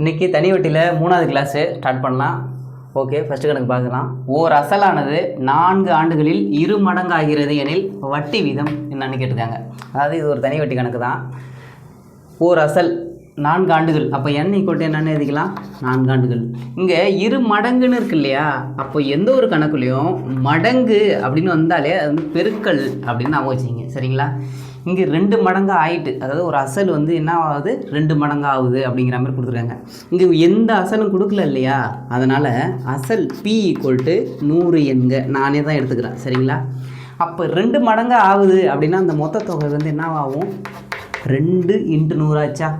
இன்றைக்கி தனி வட்டியில் மூணாவது கிளாஸு ஸ்டார்ட் பண்ணலாம். ஓகே ஃபஸ்ட்டு கணக்கு பார்க்கலாம். ஓர் அசலானது நான்கு ஆண்டுகளில் இரு மடங்காகிறது எனில் வட்டி வீதம் என்னன்னு கேட்டிருக்காங்க. அதாவது இது ஒரு தனி வட்டி கணக்கு தான். ஓர் அசல் நான்கு ஆண்டுகள். அப்போ என்னை ஈக்குவல் என்னென்னு எழுதிக்கலாம். நான்கு ஆண்டுகள். இங்கே இரு மடங்குன்னு இருக்கு இல்லையா? அப்போ எந்த ஒரு கணக்குலேயும் மடங்கு அப்படின்னு வந்தாலே அது வந்து பெருக்கல் அப்படின்னு ஞாபகம் வச்சுங்க சரிங்களா? இங்கே ரெண்டு மடங்காக ஆயிட்டு அதாவது ஒரு அசல் வந்து என்ன ஆகுது? ரெண்டு மடங்காக ஆகுது அப்படிங்கிற மாதிரி கொடுத்துருக்காங்க. இங்கே எந்த அசலும் கொடுக்கல இல்லையா? அதனால் அசல் பி ஈக்குவல் டு நூறு எண்க நானே தான் எடுத்துக்கிறேன். சரிங்களா? அப்போ ரெண்டு மடங்கு ஆகுது அப்படின்னா அந்த மொத்த தொகை வந்து என்ன ஆகும்? ரெண்டு இன்ட்டு நூறாச்சா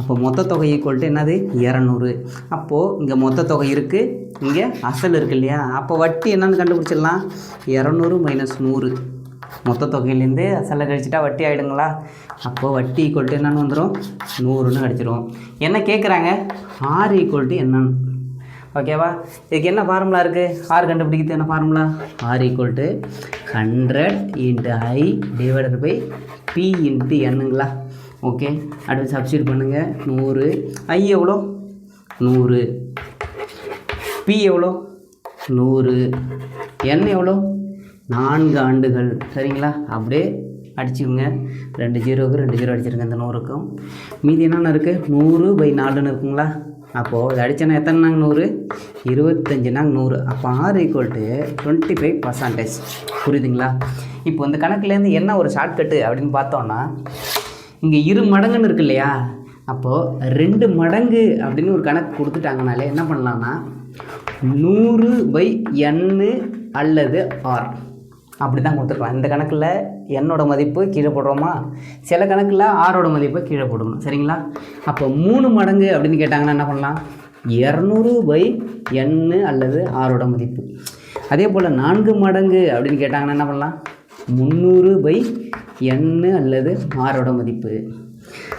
அப்போ மொத்த தொகை ஈக்குவல் டு என்னது? இரநூறு. அப்போது இங்கே மொத்த தொகை இருக்குது இங்கே அசல் இருக்கு இல்லையா? அப்போ வட்டி என்னென்னு கண்டுபிடிச்சிடலாம். இரநூறு மைனஸ் நூறு. மொத்த தொகையிலேருந்து அசலை கழிச்சிட்டா வட்டி ஆகிடுங்களா அப்போது வட்டி ஈக்குவல் டு வந்துடும் நூறுன்னு கிடச்சிரும் என்ன கேட்குறாங்க ஆர் ஈக்குவல் டு என்னன்னு ஓகேவா இதுக்கு என்ன ஃபார்முலா இருக்குது ஆர் கண்டுபிடிக்கிறது என்ன formula R equal to hundred into I divided by P into என்னங்களா okay அடுத்து சப்ஸ்டியூட் பண்ணுங்கள் நூறு. ஐ எவ்வளோ? நூறு. பி எவ்வளோ? நூறு. என் எவ்வளோ? நான்கு ஆண்டுகள். சரிங்களா? அப்படியே அடிச்சுக்கோங்க. ரெண்டு ஜீரோவுக்கு ரெண்டு ஜீரோ அடிச்சிருங்க இந்த நூறுக்கும். மீதி என்னென்ன இருக்குது நூறு பை நாலுன்னு இருக்குங்களா? அப்போது இது அடித்தனா எத்தனை நாங்கள் நூறு? இருபத்தஞ்சு நாங்கள் நூறு. அப்போ R equal to twenty five percentage புரியுதுங்களா? இப்போ இந்த கணக்குலேருந்து என்ன ஒரு ஷார்ட்கட்டு அப்படின்னு பார்த்தோன்னா இங்கே இரு மடங்குன்னு இருக்கு இல்லையா? அப்போது ரெண்டு மடங்கு அப்படின்னு ஒரு கணக்கு கொடுத்துட்டாங்கனாலே என்ன பண்ணலான்னா நூறு பை எண்ணு அல்லது ஆர் அப்படி தான் கொடுத்துருக்கலாம் இந்த கணக்கில் என்னோட மதிப்பு கீழே போடுறோமா? சில கணக்கில் ஆரோட மதிப்பை கீழே போடணும். சரிங்களா? அப்போ மூணு மடங்கு அப்படின்னு கேட்டாங்கன்னா என்ன பண்ணலாம்? இரநூறு பை எண்ணு அல்லது ஆரோட மதிப்பு. அதே போல் நான்கு மடங்கு அப்படின்னு கேட்டாங்கன்னா என்ன பண்ணலாம்? முந்நூறு பை எண்ணு அல்லது ஆரோட மதிப்பு.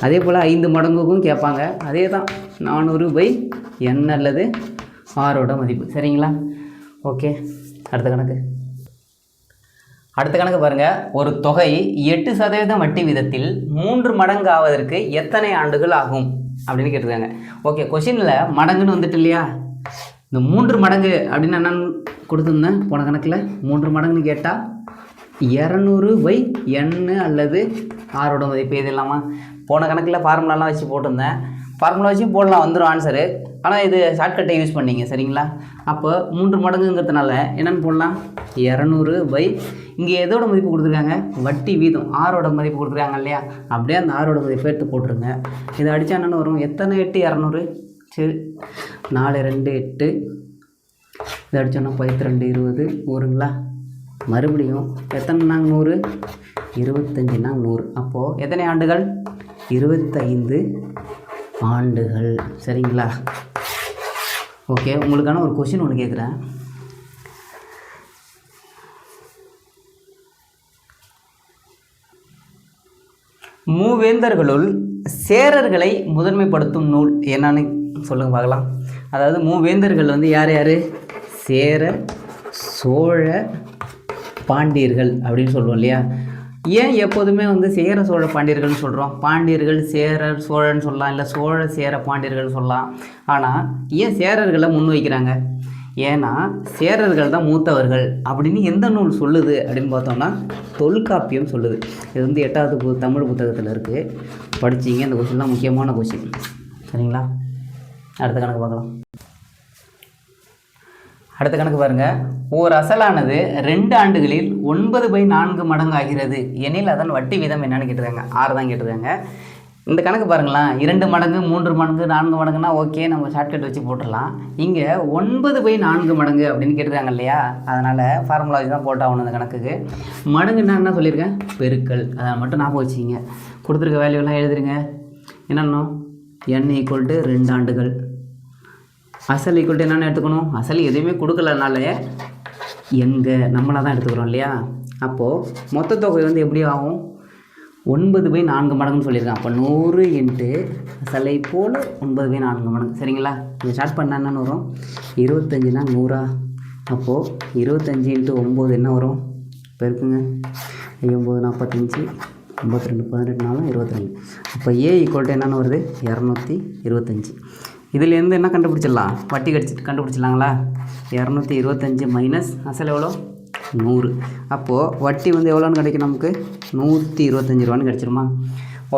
அதே போல் ஐந்து மடங்குக்கும் கேட்பாங்க. அதே தான் நானூறு பை எண் அல்லது ஆரோட மதிப்பு. சரிங்களா? ஓகே. அடுத்த கணக்கு. அடுத்த கணக்கு பாருங்கள் ஒரு தொகை எட்டு சதவீதம் வட்டி விதத்தில் மூன்று மடங்கு ஆவதற்கு எத்தனை ஆண்டுகள் ஆகும்? அப்படின்னு கேட்டிருக்காங்க. ஓகே கொஷினில் மடங்குன்னு வந்துட்டு இல்லையா? இந்த மூன்று மடங்கு அப்படின்னு என்னன்னு கொடுத்துருந்தேன் போன கணக்கில். மூன்று மடங்குன்னு கேட்டால் இரநூறு பை எண்ணு அல்லது ஆறோட மதிப்பு இது இல்லாமல் போன கணக்கில் ஃபார்முலாலாம் வச்சு போட்டிருந்தேன். ஃபார்முலா வச்சு போடலாம் வந்துடும் ஆன்சரு ஆனால் இது ஷார்ட்கட்டை யூஸ் பண்ணீங்க சரிங்களா? அப்போ மூன்று மடங்குங்கிறதுனால என்னென்னு போடலாம்? இரநூறு பை இங்கே எதோட மதிப்பு கொடுத்துருக்காங்க? வட்டி வீதம் ஆறோட மதிப்பு கொடுத்துருக்காங்க இல்லையா? அப்படியே அந்த ஆறோட மதிப்பை எடுத்து போட்டுருங்க. இதை அடித்தா என்னென்னு வரும்? எத்தனை எட்டு இரநூறு? சரி. நாலு ரெண்டு எட்டு. இதை அடித்தோன்னா பத்து ரெண்டு இருபது நூறுங்களா? மறுபடியும் எத்தனை நாங்க நூறு? இருபத்தஞ்சி நூறு. அப்போது எத்தனை ஆண்டுகள்? இருபத்தைந்து. ஆண்டுகள். சரிங்களா? ஓகே உங்களுக்கான ஒரு கொஷின் ஒன்று கேட்குறேன் மூவேந்தர்களுள் சேரர்களை முதன்மைப்படுத்தும் நூல் என்னன்னு சொல்லுங்க பார்க்கலாம். அதாவது மூவேந்தர்கள் வந்து யார் யார்? சேர சோழ பாண்டியர்கள் அப்படின்னு சொல்லுவோம் இல்லையா? ஏன் எப்போதுமே வந்து சேர சோழ பாண்டியர்கள்னு சொல்கிறோம் பாண்டியர்கள் சேரர் சோழன் சொல்லலாம் இல்லை சோழ சேர பாண்டியர்கள் சொல்லலாம். ஆனால் ஏன் சேரர்களை முன் வைக்கிறாங்க? ஏன்னா சேரர்கள் தான் மூத்தவர்கள் அப்படின்னு எந்த நூல் சொல்லுது அப்படின்னு பார்த்தோம்னா தொல்காப்பியம் சொல்லுது. இது வந்து எட்டாவது பு தமிழ் புத்தகத்தில் இருக்குது படிச்சிங்க இந்த கொஸ்டின்லாம் முக்கியமான கொஸ்டின் சரிங்களா? அடுத்த கணக்கு பார்க்கலாம். அடுத்த கணக்கு பாருங்கள் ஓர் அசலானது ரெண்டு ஆண்டுகளில் ஒன்பது பை நான்கு மடங்கு ஆகிறது எனில் அதன் வட்டி வீதம் என்னன்னு கேட்டிருக்காங்க. ஆறு தான் கேட்டிருக்காங்க. இந்த கணக்கு பாருங்களேன். இரண்டு மடங்கு மூன்று மடங்கு நான்கு மடங்குனா ஓகே நம்ம ஷார்ட்கட் வச்சு போட்டுடலாம். இங்கே ஒன்பது பை நான்கு மடங்கு அப்படின்னு கேட்டிருக்காங்க இல்லையா? அதனால் ஃபார்முலா வச்சு தான் போட்டாகணும் இந்த கணக்குக்கு. மடங்குன்னா என்ன சொல்லியிருக்கேன்? பெருக்கல். அதை மட்டும் ஞாபகம் வச்சுக்கிங்க. கொடுத்துருக்க வேல்யூலாம் எழுதுருங்க. என்னென்னோ? என் ஈக்குவல் டு ரெண்டு ஆண்டுகள். அசல் ஈக்குவல்ட்டி என்னென்னு எடுத்துக்கணும். அசல் எதுவுமே கொடுக்கலனாலே எங்கே நம்மளாக தான் எடுத்துக்கிறோம் இல்லையா? அப்போது மொத்த தொகை வந்து எப்படி ஆகும்? ஒன்பது பை நான்கு மடங்குன்னு சொல்லியிருக்கேன். அப்போ நூறு இன்ட்டு அசலை போல் ஒன்பது பை நான்கு மடங்கு. சரிங்களா? இது ஸ்டார்ட் பண்ண என்னன்னு வரும்? இருபத்தஞ்சுனா நூறா. அப்போது இருபத்தஞ்சி இன்ட்டு ஒம்பது என்ன வரும்? இப்போ இருக்குங்க. ஒம்பது நாற்பத்தஞ்சி ஐம்பத்தி ரெண்டு பதினெட்டு நாலும் இருபத்தி ரெண்டு. அப்போ ஏ ஈக்குவல்ட்டு என்னென்னு வருது? இரநூத்தி இருபத்தஞ்சி. இதுலேருந்து என்ன கண்டுபிடிச்சிடலாம்? வட்டி கடிச்சிட்டு கண்டுபிடிச்சிடலாங்களா? இரநூத்தி இருபத்தஞ்சி மைனஸ் அசல் எவ்வளோ? நூறு. அப்போது வட்டி வந்து எவ்வளோன்னு கிடைக்கும் நமக்கு? நூற்றி இருபத்தஞ்சி ரூபான்னு கிடச்சிருமா?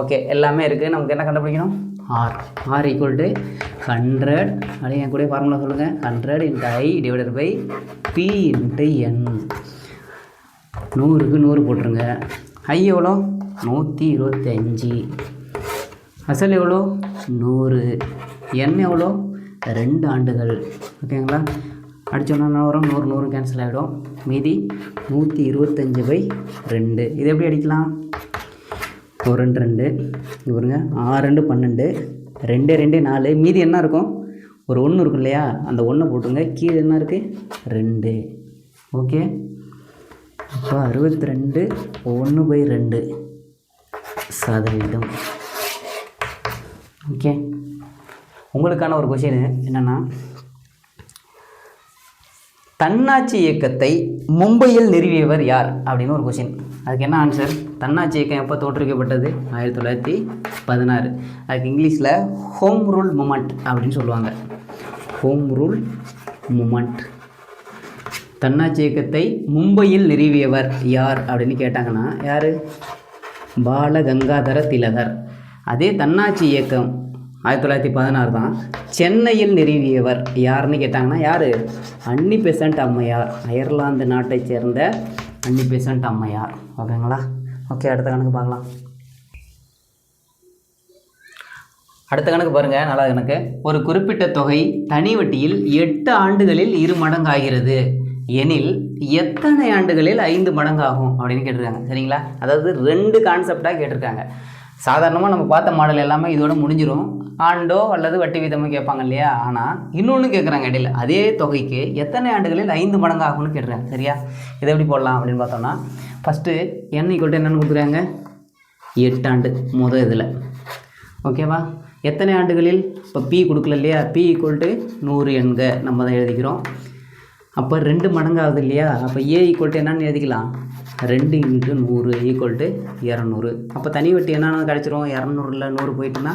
ஓகே எல்லாமே இருக்குது நமக்கு என்ன கண்டுபிடிக்கணும்? R R equal to hundred அப்படியே என் கூட ஃபார்முலா சொல்லுங்கள் hundred into I divided by P into N நூறுக்கு நூறு போட்டுருங்க. ஐ எவ்வளோ? நூற்றி இருபத்தஞ்சி. அசல் எவ்வளோ? நூறு. என்ன எவ்வளோ? ரெண்டு ஆண்டுகள். ஓகேங்களா? அடித்தோன்னா வரும்? நூறு நூறு கேன்சல் ஆகிடும் மீதி நூற்றி இருபத்தஞ்சி பை ரெண்டு. இது எப்படி அடிக்கலாம்? ஒரு ரெண்டு ரெண்டு. இது பாருங்க. ஆறு ரெண்டு பன்னெண்டு. ரெண்டு ரெண்டு நாலு. மீதி என்ன இருக்கும்? ஒரு ஒன்று இருக்கும் இல்லையா? அந்த ஒன்றை போட்டுங்க கீழே என்ன இருக்குது ரெண்டு. ஓகே? அப்போ அறுபத்தி ரெண்டு ஒன்று பை ரெண்டு சதவீதம். ஓகே? உங்களுக்கான ஒரு கொஷின் என்னென்னா தன்னாட்சி இயக்கத்தை மும்பையில் நிறுவியவர் யார்? அப்படின்னு ஒரு கொஷின் அதுக்கு என்ன ஆன்சர் தன்னாட்சி இயக்கம் எப்போ தோற்றுவிக்கப்பட்டது? ஆயிரத்தி தொள்ளாயிரத்தி பதினாறு. அதுக்கு இங்கிலீஷில் ஹோம் ரூல் மூமெண்ட் அப்படின்னு சொல்லுவாங்க. ஹோம் ரூல் மூமெண்ட் தன்னாட்சி இயக்கத்தை மும்பையில் நிறுவியவர் யார்? அப்படின்னு கேட்டாங்கன்னா யார்? பாலகங்காதர திலகர். அதே தன்னாட்சி இயக்கம் ஆயிரத்தி தொள்ளாயிரத்தி பதினாறு தான் சென்னையில் நிறுவியவர் யாருன்னு கேட்டாங்கன்னா யார்? அன்னி பெசன்ட் அம்மையார் அயர்லாந்து நாட்டைச் சேர்ந்த அன்னி பெசன்ட் அம்மையார். ஓகேங்களா? ஓகே அடுத்த கணக்கு பார்க்கலாம். அடுத்த கணக்கு பாருங்கள் நல்லா கணக்கு ஒரு குறிப்பிட்ட தொகை தனி வட்டியில் எட்டு ஆண்டுகளில் இரு மடங்காகிறது. எனில் எத்தனை ஆண்டுகளில் ஐந்து மடங்காகும் அப்படின்னு கேட்டிருக்காங்க. சரிங்களா? அதாவது ரெண்டு கான்செப்டாக கேட்டிருக்காங்க. சாதாரணமாக நம்ம பார்த்த மாடல் எல்லாமே இதோட முடிஞ்சிடும் ஆண்டோ அல்லது வட்டி வீதமோ கேட்பாங்க இல்லையா? ஆனால் இன்னொன்று கேட்குறாங்க இடையில. அதே தொகைக்கு எத்தனை ஆண்டுகளில் ஐந்து மடங்கு ஆகும்னு கேட்குறாங்க. சரியா? இதை எப்படி போடலாம் அப்படின்னு பார்த்தோம்னா ஃபஸ்ட்டு என் ஈக்குவல் என்னென்னு கொடுக்குறாங்க? எட்டு ஆண்டு முதல் இதில். ஓகேவா எத்தனை ஆண்டுகளில்? இப்போ பி கொடுக்கல இல்லையா? பி ஈக்குவல் டு நூறு எண்க நம்ம தான் எழுதிக்கிறோம். அப்போ ரெண்டு மடங்கு ஆகுது இல்லையா? அப்போ ஏ ஈக்குவல் டு என்னன்னு எழுதிக்கலாம். ரெண்டு இன்ட்டு நூறு ஈக்குவல் டு இரநூறு. அப்போ தனி வட்டி என்னென்ன கிடச்சிரும் இரநூறுல நூறு போயிட்டுன்னா?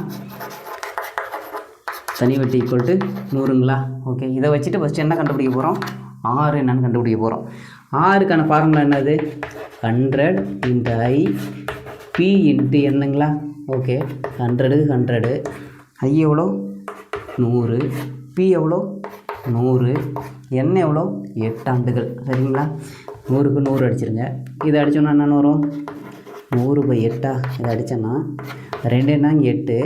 தனி வட்டி ஈக்குவல் டு நூறுங்களா? ஓகே இதை வச்சுட்டு ஃபஸ்ட்டு என்ன கண்டுபிடிக்க போகிறோம் ஆறு என்னன்னு கண்டுபிடிக்க போகிறோம் ஆறுக்கான ஃபார்முலா என்னது? Hundred into I P into என்னங்களா? Okay hundred hundred I எவ்வளோ? நூறு. பி எவ்வளோ? நூறு. என் எவ்வளோ? எட்டாண்டுகள். சரிங்களா? நூறுக்கு நூறு அடிச்சிருங்க. இதை அடித்தோன்னா என்னென்ன வரும்? நூறு பை எட்டா? இதை அடித்தோன்னா ரெண்டுனாங்க எட்டு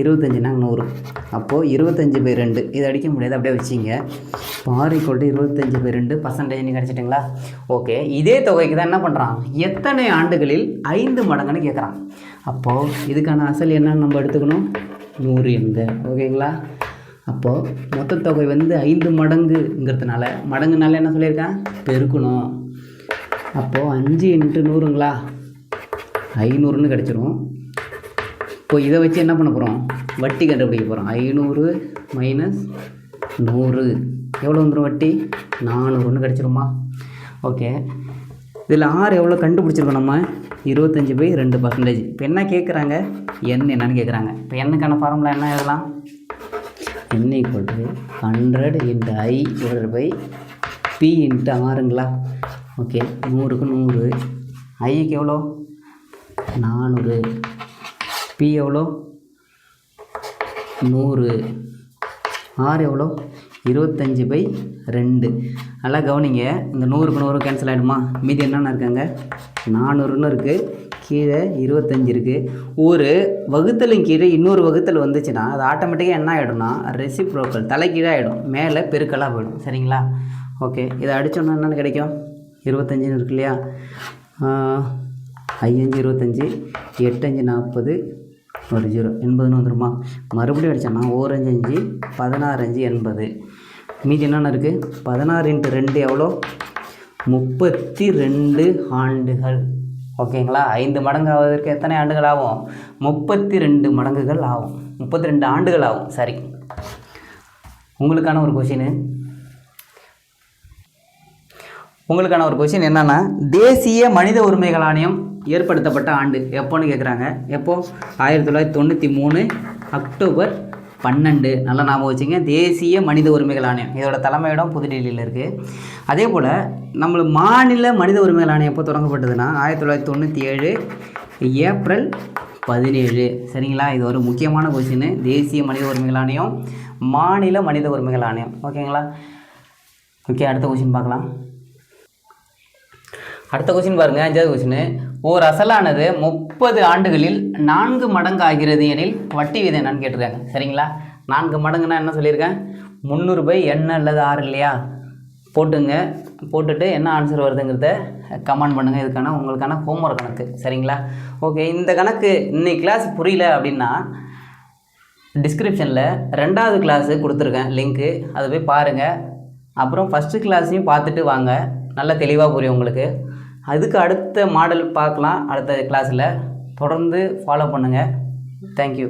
இருபத்தஞ்சுனாங்க நூறு. அப்போது இருபத்தஞ்சி பை ரெண்டு. இதை அடிக்க முடியாது அப்படியே வச்சிங்க பாரி கொண்டு இருபத்தஞ்சி பை ரெண்டு பர்சன்டேஜ் கிடச்சிட்டிங்களா ஓகே இதே தொகைக்கு தான் என்ன பண்ணுறான் எத்தனை ஆண்டுகளில் ஐந்து மடங்குன்னு கேட்குறான் அப்போது இதுக்கான அசல் என்னன்னு நம்ம எடுத்துக்கணும்? நூறு எண்க ஓகேங்களா? அப்போது மொத்த தொகை வந்து ஐந்து மடங்குங்கிறதுனால மடங்குனால என்ன சொல்லியிருக்கேன்? பெருக்கணும். அப்போது அஞ்சு இன்ட்டு நூறுங்களா? ஐநூறுன்னு கிடச்சிரும். இப்போ இதை வச்சு என்ன பண்ண போகிறோம் வட்டி கண்டுபிடிக்க போகிறோம் ஐநூறு மைனஸ் நூறு. எவ்வளோ வந்துடும் வட்டி? நானூறுன்னு கிடச்சிருமா? ஓகே. இதில் ஆறு எவ்வளோ கண்டுபிடிச்சிருக்கோம் நம்ம? இருபத்தஞ்சி பை ரெண்டு பர்சன்டேஜ் இப்போ என்ன கேட்குறாங்க? எண் என்னன்னு கேட்குறாங்க. இப்போ எண்ணுக்கான ஃபார்முலா என்ன எழுதலாம்? N equal to hundred into I divided by P into ஆறுங்களா okay நூறுக்கு நூறு. ஐக்கு எவ்வளோ? நானூறு. பி எவ்வளோ? நூறு. ஆறு எவ்வளோ? இருபத்தஞ்சி பை ரெண்டு. நல்லா கவனிங்க இந்த நூறுக்கு நூறு கேன்சல் ஆகிடுமா மீதி என்னென்ன இருக்காங்க? நானூறுன்னு இருக்குது கீழே இருபத்தஞ்சி இருக்குது ஒரு வகுத்தலின் கீழே இன்னொரு வகுத்தல் வந்துச்சுன்னா அது ஆட்டோமேட்டிக்காக என்ன ஆகிடும்னா ரெசிப்ரோக்கல் தலைக்கீழாக ஆகிடும் மேலே பெருக்கலாக போயிடும். சரிங்களா? ஓகே இதை அடித்தோன்னா என்னென்னு கிடைக்கும்? இருபத்தஞ்சின்னு இருக்கு இல்லையா? ஐயஞ்சு இருபத்தஞ்சி எட்டஞ்சு நாற்பது ஒரு ஜீரோ. எண்பதுன்னு வந்துருமா? மறுபடியும் அடித்தோன்னா ஓரஞ்சு அஞ்சு பதினாறு அஞ்சு எண்பது. மீதி என்னென்ன இருக்குது பதினாறு இன்ட்டு ரெண்டு எவ்வளோ? முப்பத்தி ரெண்டு ஆண்டுகள். ஓகேங்களா? ஐந்து மடங்கு ஆவதற்கு எத்தனை ஆண்டுகள் ஆகும்? முப்பத்தி ரெண்டு மடங்குகள் ஆகும். முப்பத்தி ரெண்டு ஆண்டுகள் ஆகும். சரி. உங்களுக்கான ஒரு கொஷினு உங்களுக்கான ஒரு கொஷின் என்னென்னா தேசிய மனித உரிமைகள் ஆணையம் ஏற்படுத்தப்பட்ட ஆண்டு எப்போன்னு கேட்குறாங்க எப்போ? ஆயிரத்தி தொள்ளாயிரத்தி தொண்ணூற்றி மூணு அக்டோபர் பன்னெண்டு. நல்லா ஞாபகம் வச்சுங்க. தேசிய மனித உரிமைகள் ஆணையம். இதோட தலைமையிடம் புதுடெல்லியில் இருக்குது அதே போல் நம்ம மாநில மனித உரிமைகள் ஆணையம் எப்போ தொடங்கப்பட்டதுன்னா ஆயிரத்தி தொள்ளாயிரத்தி தொண்ணூற்றி ஏழு ஏப்ரல் பதினேழு. சரிங்களா? இது ஒரு முக்கியமான கொஸ்டின் தேசிய மனித உரிமைகள் ஆணையம் மாநில மனித உரிமைகள் ஆணையம். ஓகேங்களா? ஓகே அடுத்த கொஸ்டின் பார்க்கலாம். அடுத்த கொஸ்டின் பாருங்க அஞ்சாவது கொஸ்டின் ஓர் அசலானது முப்பது ஆண்டுகளில் நான்கு மடங்கு ஆகிறது எனில் வட்டி விதை என்னன்னு கேட்டிருக்காங்க. சரிங்களா? நான்கு மடங்குனா என்ன சொல்லியிருக்கேன்? முந்நூறு பை என்ன அல்லது ஆறு இல்லையா? போட்டுங்க. போட்டுட்டு என்ன ஆன்சர் வருதுங்கிறத கமெண்ட் பண்ணுங்கள் இதுக்கான உங்களுக்கான ஹோம்ஒர்க் கணக்கு. சரிங்களா? ஓகே இந்த கணக்கு இன்னைக்கு கிளாஸ் புரியல அப்படின்னா டிஸ்கிரிப்ஷனில் ரெண்டாவது கிளாஸு கொடுத்துருக்கேன் லிங்க்கு அதை போய் பாருங்கள் அப்புறம் ஃபஸ்ட்டு கிளாஸையும் பார்த்துட்டு வாங்க. நல்லா தெளிவாக புரியும் உங்களுக்கு. அதுக்கு அடுத்த மாடல் பார்க்கலாம் அடுத்த கிளாஸில் தொடர்ந்து ஃபாலோ பண்ணுங்கள் தேங்க்யூ